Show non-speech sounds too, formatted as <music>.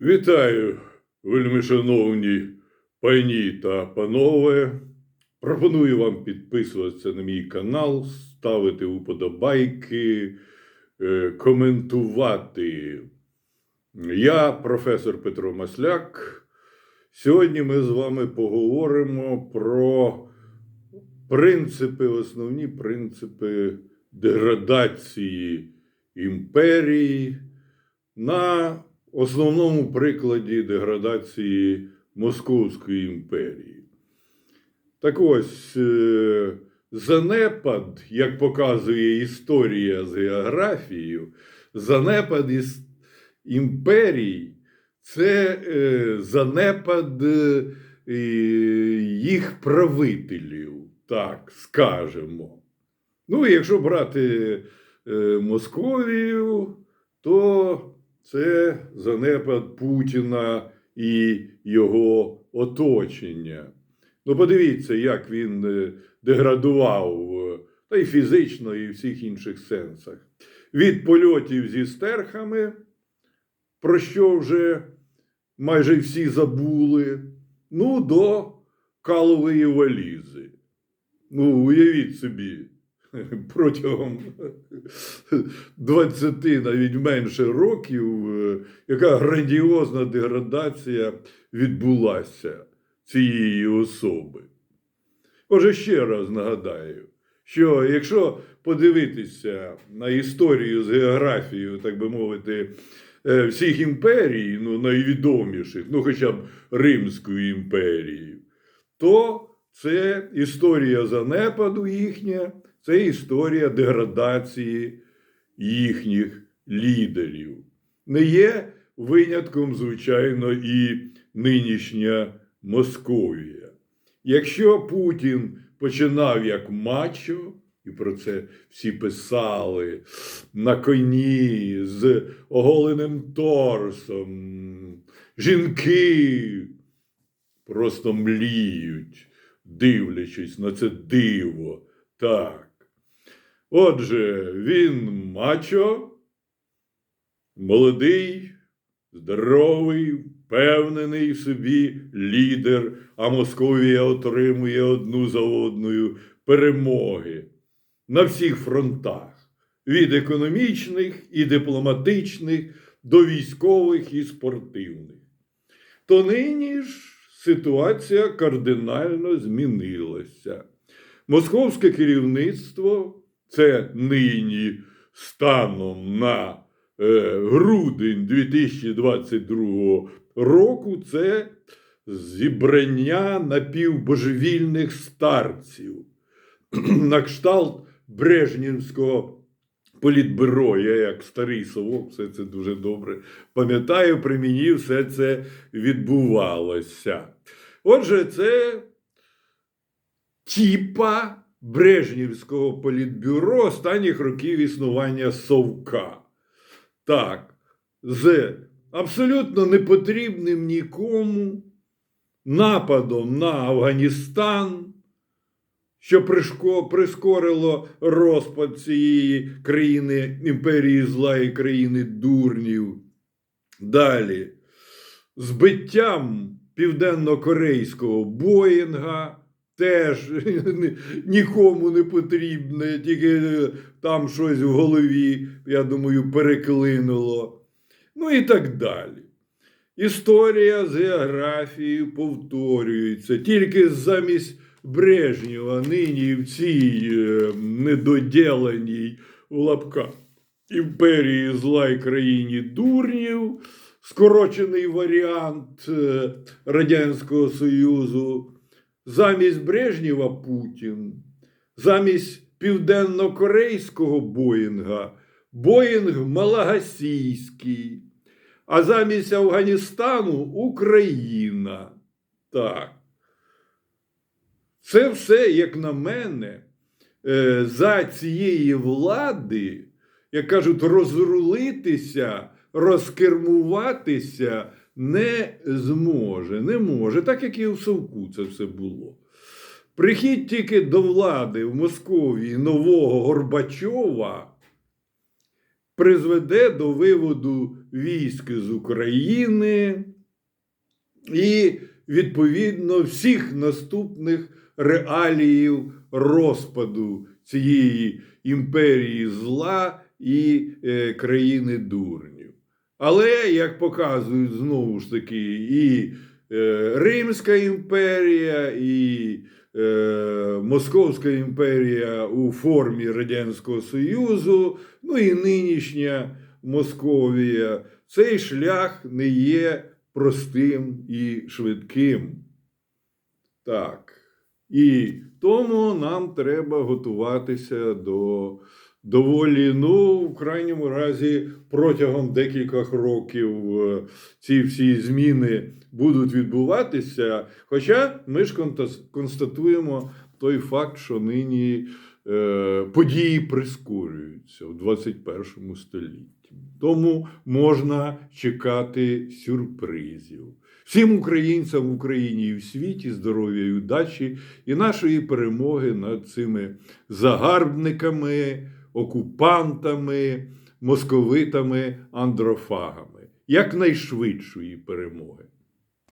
Вітаю, вельми шановні пані та панове. Пропоную вам підписуватися на мій канал, ставити уподобайки, е, коментувати. Я професор Петро Масляк. Сьогодні ми з вами поговоримо про принципи, основні принципи деградації імперії на основному прикладі деградації Московської імперії. Так ось, е, занепад, як показує історія з географією, занепад із імперій це е, занепад е, їх правителів, так скажемо. Ну, якщо брати Московію, то це занепад Путіна і його оточення. Ну, подивіться, як він е, деградував, е, та й фізично, і в всіх інших сенсах. Від польотів зі стерхами, про що вже майже всі забули, ну, до калової валізи. Ну, уявіть собі, <laughs> протягом <laughs> 20 навіть менше років, е, яка грандіозна деградація відбулася цієї особи. Отже, ще раз нагадаю, що якщо подивитися на історію з географією, так би мовити, е, всіх імперій, ну, найвідоміших, ну хоча б Римської імперії, то це історія занепаду їхня, це історія деградації їхніх лідерів. Не є винятком, звичайно, і нинішня Московія. Якщо Путін починав як мачо, і про це всі писали на коні з оголеним торсом, жінки просто мліють, дивлячись на це диво. Так. Отже, він мачо, молодий, здоровий, впевнений в собі лідер, а Московія отримує одну за одною перемоги на всіх фронтах, від економічних і дипломатичних до військових і спортивних. То нині ж ситуація кардинально змінилася. Московське керівництво це нині станом на е, грудень 2022 року це зібрання напівбожевільних старців <clears throat> на кшталт Брежнівського політбюро. Я як старий совок, все це дуже добре пам'ятаю, при мені все це відбувалося. Отже, це тіпа Брежнівського політбюро останніх років існування Совка. Так, з абсолютно непотрібним нікому нападом на Афганістан, що прискорило розпад цієї країни імперії зла і країни дурнів. Далі, збиттям південно-корейського Боїнга. Теж <laughs> нікому не потрібне, тільки там щось в голові, я думаю, переклинуло. Ну і так далі. Історія з географією повторюється. Тільки замість Брежнєва нині в цій е, недоділеній в лапках імперії зла і країні дурнів, скорочений варіант е, Радянського Союзу. Замість Брежнєва Путін, замість південно-корейського Боїнга, Боїнг Малагасійський, а замість Афганістану Україна. Так. Це все, як на мене, е, за цієї влади, як кажуть, розрулитися, розкермуватися не зможе, не може, так як і в Совку це все було. Прихід тільки до влади в Московії нового Горбачова призведе до виводу військ з України і, відповідно, всіх наступних реаліїв розпаду цієї імперії зла і е, країни дурнів. Але, як показують знову ж таки, і е, Римська імперія, і е, Московська імперія у формі Радянського Союзу, ну і нинішня Московія, цей шлях не є простим і швидким. Так. І тому нам треба готуватися до доволі, ну, в крайньому разі, протягом декількох років е, ці всі зміни будуть відбуватися. Хоча ми ж констатуємо той факт, що нині е, події прискорюються в 21 столітті. Тому можна чекати сюрпризів. Всім українцям в Україні і в світі здоров'я і удачі і нашої перемоги над цими загарбниками, окупантами, московитами, андрофагами. Якнайшвидшої перемоги.